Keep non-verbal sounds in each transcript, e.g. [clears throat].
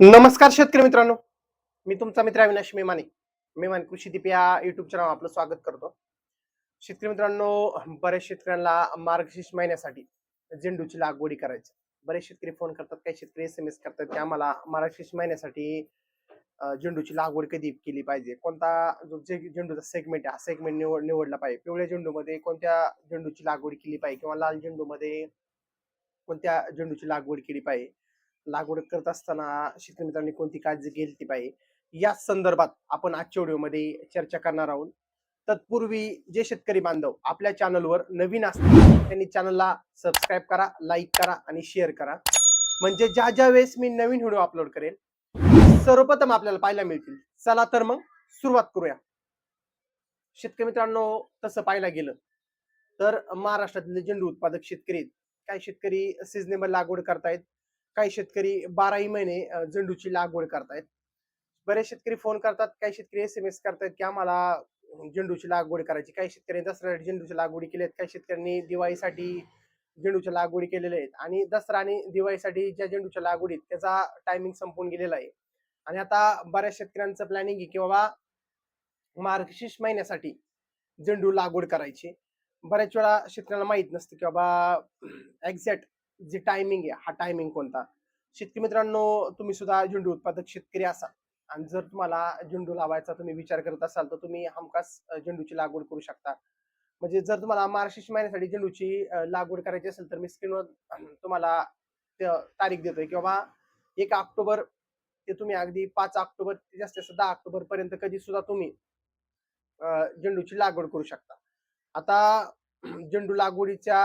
नमस्कार शेतकरी मित्रांनो. मी तुमचा मित्र अविनाश मेमाने. मेमाने कृषी दीप या युट्यूब चॅनल आपलं स्वागत करतो. शेतकरी मित्रांनो बऱ्याच शेतकऱ्यांना मार्गशीर्ष महिन्यासाठी झेंडूची लागवडी करायची. बरेच शेतकरी फोन करतात काही शेतकरी एस एम एस करतात की आम्हाला मार्गशीर्ष महिन्यासाठी झेंडूची लागवड कधी केली पाहिजे? कोणता जो जे झेंडूचा सेगमेंट आहे हा सेगमेंट निवड निवडला पाहिजे? पिवळ्या झेंडूमध्ये कोणत्या झेंडूची लागवड केली पाहिजे? किंवा लाल झेंडूमध्ये कोणत्या झेंडूची लागवड केली पाहिजे? लागवड करत असताना शेतकरी मित्रांनी कोणती काळजी घेतली पाहिजे? या संदर्भात आपण आजच्या व्हिडिओमध्ये चर्चा करणार आहोत. तत्पूर्वी जे शेतकरी बांधव आपल्या चॅनलवर नवीन असतील त्यांनी चॅनलला सबस्क्राईब करा लाईक करा आणि शेअर करा. म्हणजे ज्या ज्या वेळेस मी नवीन व्हिडिओ अपलोड करेल सर्वप्रथम आपल्याला पाहायला मिळतील. चला तर मग सुरुवात करूया. शेतकरी मित्रांनो तसं पाहायला गेलं तर महाराष्ट्रातले झेंडू उत्पादक शेतकरी काही शेतकरी सिजनेबल लागवड करतायत. काही शेतकरी बाराही महिने झेंडूची लागवड करतायत. बरेच शेतकरी फोन करतात काही शेतकरी एस एम एस करतायत की आम्हाला झेंडूची लागवड करायची. काही शेतकऱ्यांनी दसऱ्यासाठी झेंडूची लागवडी केली आहेत काही शेतकऱ्यांनी दिवाळीसाठी झेंडूच्या लागवडी केलेल्या आहेत. आणि दसरा आणि दिवाळीसाठी ज्या झेंडूच्या लागवडीत त्याचा टायमिंग संपून गेलेला आहे. आणि आता बऱ्याच शेतकऱ्यांचं प्लॅनिंग आहे की बाबा मार्गशीर्ष महिन्यासाठी झेंडू लागवड करायची. बऱ्याच वेळा शेतकऱ्यांना माहीत नसतं की बाबा एक्झॅक्ट जे टायमिंग आहे हा टायमिंग कोणता? शेतकरी मित्रांनो तुम्ही सुद्धा झेंडू उत्पादक शेतकरी असाल. आणि जर तुम्हाला झेंडू लावायचा तुम्ही विचार करत असाल तर तुम्ही हमखास झेंडूची लागवड करू शकता. म्हणजे जर तुम्हाला मार्गशीर्ष महिन्यासाठी झेंडूची लागवड करायची असेल तर मी स्क्रीनवर तुम्हाला तारीख देतोय किंवा एक ऑक्टोबर ते तुम्ही अगदी पाच ऑक्टोबर ते जास्त दहा ऑक्टोबर पर्यंत कधी सुद्धा तुम्ही झेंडूची लागवड करू शकता. आता झेंडू लागवडीच्या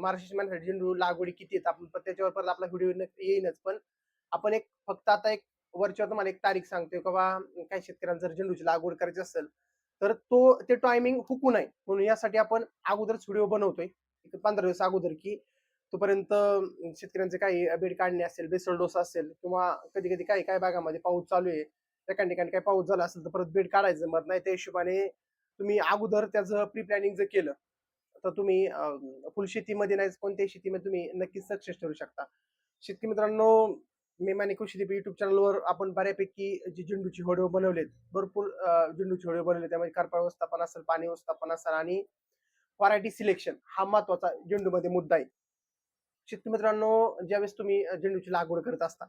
महाराष्ट्र महिन्यासाठी झेंडू लागवडी किती आहेत? आपण त्याच्यावर परत आपला व्हिडिओ येईनच. पण आपण एक फक्त आता एक वरच्यावर तुम्हाला एक तारीख सांगतोय का बा काही शेतकऱ्यांना जर झेंडूची लागवड करायची असेल तर तो ते टायमिंग हुकू नये म्हणून यासाठी आपण अगोदरच व्हिडिओ बनवतोय. पंधरा दिवस अगोदर की तोपर्यंत शेतकऱ्यांचे काही बेड काढणे असेल बेसळ डोसा असेल किंवा कधी कधी काही काही भागामध्ये पाऊस चालू आहे. एका ठिकाणी काही पाऊस झाला असेल तर परत बेड काढायचं. मग नाही त्या हिशोबाने तुम्ही अगोदर त्याचं प्री प्लॅनिंग जर केलं तर तुम्ही फुल शेतीमध्ये नाही कोणत्याही शेतीमध्ये तुम्ही नक्कीच सक्सेस ठरू शकता. शेतकरी मित्रांनो मेमाने कृषी युट्यूब चॅनलवर आपण बऱ्यापैकी जी झेंडूची व्हिडिओ बनवलेत भरपूर झेंडूची व्हिडिओ बनवले त्यामध्ये करपा व्यवस्थापन असेल पाणी व्यवस्थापन असेल आणि व्हरायटी सिलेक्शन हा महत्त्वाचा झेंडूमध्ये मुद्दा आहे. शेतकरी मित्रांनो ज्यावेळेस तुम्ही झेंडूची लागवड करत असता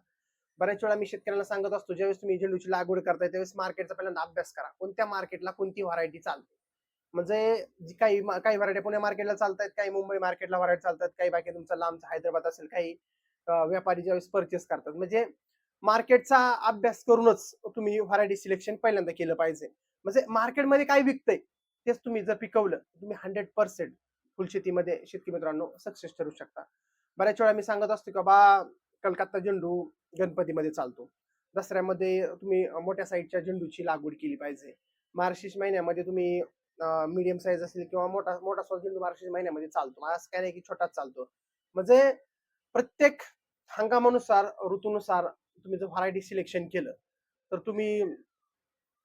बऱ्याच वेळा मी शेतकऱ्यांना सांगत असतो ज्यावेळेस तुम्ही झेंडूची लागवड करताय त्यावेळेस मार्केटचा पहिल्यांदा अभ्यास करा. कोणत्या मार्केटला कोणती व्हरायटी चालते? म्हणजे जी काही मा- काही व्हरायटी पुणे मार्केटला चालतात काही मुंबई मार्केटला व्हरायटी चालतात काही बाकी तुमचा लांबचा हैदराबाद असेल काही व्यापारी ज्यावेळेस परचेस करतात. म्हणजे मार्केटचा अभ्यास करूनच तुम्ही व्हरायटी सिलेक्शन पहिल्यांदा केलं पाहिजे. म्हणजे मार्केटमध्ये काय विकतंय तेच तुम्ही जर पिकवलं तुम्ही हंड्रेड पर्सेंट फुलशेतीमध्ये शेतकरी मित्रांनो सक्सेस ठरू शकता. बऱ्याच वेळा मी सांगत असतो की बा कलकत्ता झेंडू गणपतीमध्ये चालतो. दसऱ्यामध्ये तुम्ही मोठ्या साईजच्या झेंडूची लागवड केली पाहिजे. मार्गशीर्ष महिन्यामध्ये तुम्ही मीडियम साईज असेल किंवा मोठा मोठा साईज झेंडू मार्गशीर्ष महिन्यामध्ये चालतो. असं काय नाही की छोटाच चालतो. म्हणजे प्रत्येक हंगामानुसार ऋतूनुसार तुम्ही जर व्हरायटी सिलेक्शन केलं तर तुम्ही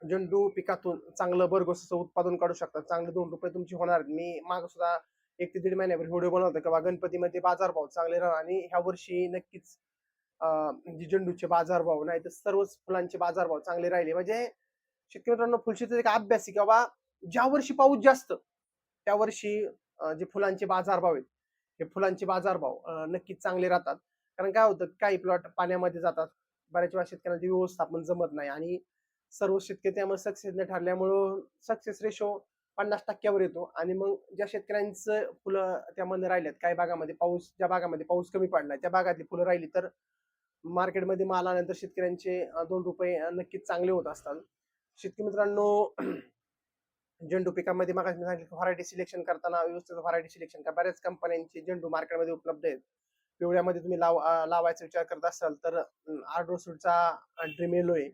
झेंडू पिकातून चांगलं बरगोसाचं उत्पादन काढू शकता. चांगले दोन रुपये तुमची होणार. आहेत. मी माग सुद्धा एक ते दीड महिन्याभर व्हिडिओ बनवतो किंवा गणपतीमध्ये बाजारभाव चांगले राहणार आणि ह्या वर्षी नक्कीच जे म्हणजे झेंडूचे बाजारभाव नाही तर सर्वच फुलांचे बाजारभाव चांगले राहिले. म्हणजे शेतकरी मित्रांनो फुलशेतीचा एक अभ्यास आहे की बाबा ज्या वर्षी पाऊस जास्त त्या वर्षी जे फुलांचे बाजारभाव आहेत हे फुलांचे बाजारभाव नक्कीच चांगले राहतात. कारण काय होतं काही प्लॉट पाण्यामध्ये जातात. बऱ्याच वेळा शेतकऱ्यांचे व्यवस्थापन जमत नाही आणि सर्व शेतकरी त्यामुळे सक्सेस न ठरल्यामुळं सक्सेस रेशो पन्नास टक्क्यावर येतो आणि मग ज्या शेतकऱ्यांचं फुलं त्यामध्ये राहिल्यात काही भागामध्ये पाऊस ज्या भागामध्ये पाऊस कमी पडला त्या भागातली फुलं राहिली तर मार्केटमध्ये माल आल्यानंतर शेतकऱ्यांचे दोन रुपये नक्कीच चांगले होत असतात. शेतकरी मित्रांनो झेंडू पिकामध्ये मग मी सांगितलं व्हरायटी सिलेक्शन करताना व्यवस्थित व्हरायटी सिलेक्शन करा. बऱ्याच कंपन्यांचे झेंडू मार्केटमध्ये उपलब्ध आहेत. पिवळ्यामध्ये तुम्ही लाव लावायचा विचार करत असाल तर आर्डोसूडचा ड्रीम येलो आहे.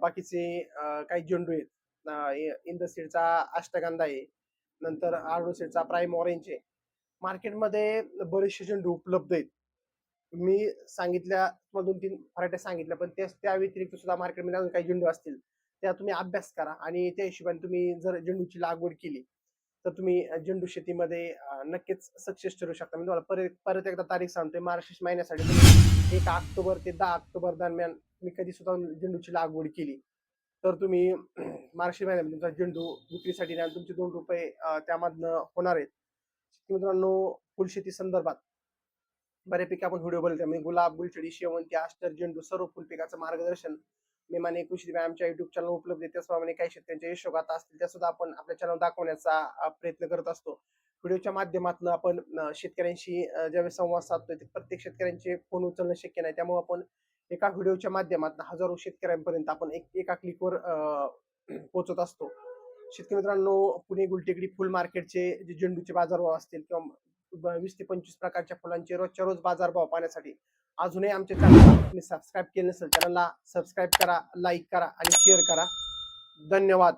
बाकीचे काही झेंडू आहेत. इंडस्ट्रीचा अष्टगंधा आहे. नंतर आर्डोसीडचा प्राईम ऑरेंज आहे. मार्केटमध्ये बरेचसे झेंडू उपलब्ध आहेत. मी सांगितल्या तुम्हाला दोन तीन व्हरायटी सांगितल्या पण त्या व्यतिरिक्त सुद्धा मार्केटमध्ये अजून काही झेंडू असतील. त्या तुम्ही अभ्यास करा आणि त्या हिशोबाने तुम्ही जर झेंडूची लागवड केली तर तुम्ही झेंडू शेतीमध्ये नक्कीच सक्सेस ठरू शकता. मी तुम्हाला परत परत एकदा तारीख सांगतोय. मार्च महिन्यासाठी तुम्ही एक ऑक्टोबर ते दहा ऑक्टोबर दरम्यान तुम्ही कधी सुद्धा झेंडूची लागवड केली. तर तुम्ही [clears throat] मार्च महिन्यामध्ये तुमचा झेंडू विक्रीसाठी आणि तुमचे दोन रुपये त्यामधनं होणार आहेत. मित्रांनो फुलशेती संदर्भात बऱ्यापैकी आपण व्हिडिओ बनवतो म्हणजे गुलाब गुलछडी शेवंती आष्टर झेंडू सर्व फुलपिकाचं मार्गदर्शन मी माने कृषी आमच्या युट्यूब चॅनल उपलब्ध आहे त्याचप्रमाणे काही शेतकऱ्यांच्या यशोगाथा असतील त्या सुद्धा आपण आपल्या चॅनल दाखवण्याचा प्रयत्न करत असतो. व्हिडिओच्या माध्यमातून आपण शेतकऱ्यांशी ज्यावेळेस संवाद साधतोय प्रत्येक शेतकऱ्यांचे फोन उचलणं शक्य नाही. त्यामुळे आपण एका व्हिडिओच्या माध्यमातून हजारो शेतकऱ्यांपर्यंत आपण एक एका क्लिकवर पोहोचत असतो. शेतकरी मित्रांनो पुणे गुलटेकडी फुल मार्केटचे जे झेंडूचे बाजारभाव असतील किंवा वीस ते पंचवीस प्रकारच्या फुलांचे रोजच्या रोज बाजारभाव पाहण्यासाठी अजूनही आमच्या चॅनलला तुम्ही सबस्क्राईब केलं नसेल चॅनलला सबस्क्राईब करा लाईक करा आणि शेअर करा. धन्यवाद.